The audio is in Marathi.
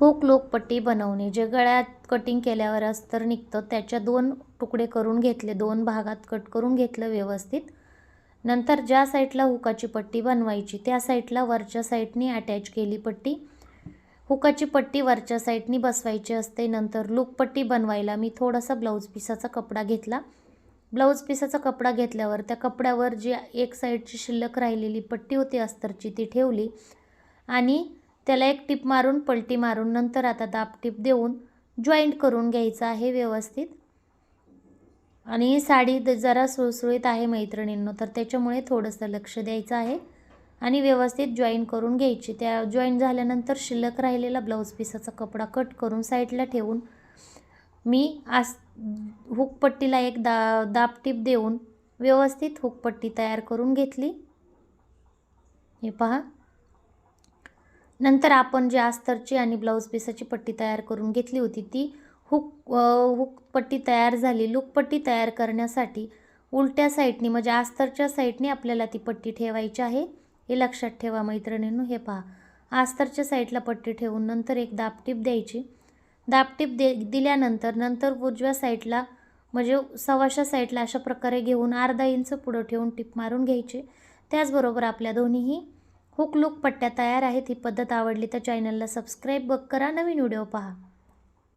हुक लूक पट्टी बनवणे. जे गळ्यात कटिंग केल्यावर अस्तर निघतं त्याच्या दोन तुकडे करून घेतले दोन भागात कट करून घेतलं व्यवस्थित. नंतर ज्या साईडला हुकाची पट्टी बनवायची त्या साईडला वरच्या साईडनी अटॅच केली पट्टी. हुकाची पट्टी वरच्या साईडनी बसवायची असते नंतर लूक पट्टी बनवायला मी थोडासा ब्लाऊज पिसाचा कपडा घेतला. ब्लाऊज पिसाचा कपडा घेतल्यावर त्या कपड्यावर जी एक साईडची शिल्लक राहिलेली पट्टी होती अस्तरची ती ठेवली. आणि त्याला एक टिप मारून पलटी मारून नंतर आता दाब टिप देऊन जॉईंट करून घ्यायचं आहे व्यवस्थित. आणि साडी द- जरा सुळसुळीत आहे मैत्रिणींनो तर त्याच्यामुळे थोडंसं लक्ष द्यायचं आहे. आणि व्यवस्थित जॉईन करून घ्यायची. त्या जॉईन झाल्यानंतर शिल्लक राहिलेला ब्लाऊज पिसाचा कपडा कट करून साईडला ठेवून मी आस हुकपट्टीला एक दा दाबटीप देऊन व्यवस्थित हुकपट्टी तयार करून घेतली. हे पहा. नंतर आपण जी अस्तरची आणि ब्लाऊज पिसाची पट्टी तयार करून घेतली होती ती हुक हुक पट्टी तयार झाली. लुकपट्टी तयार करण्यासाठी उलट्या साईडनी म्हणजे आस्तरच्या साईडनी आपल्याला ती पट्टी ठेवायची आहे. हे लक्षात ठेवा मैत्रिणींनो हे पहा. अस्तरच्या साईडला पट्टी ठेवून नंतर एक दाबटीप द्यायची. दाबटीप दे दिल्यानंतर नंतर उजव्या साईडला म्हणजे सव्वाशा साईडला अशा प्रकारे घेऊन अर्धा इंच पुढं ठेवून टिप मारून घ्यायची. त्याचबरोबर आपल्या दोन्हीही हुक लुक पट्ट्या तयार आहेत ही पद्धत आवडली तर चॅनलला सबस्क्राईब करा. नवीन व्हिडिओ पहा.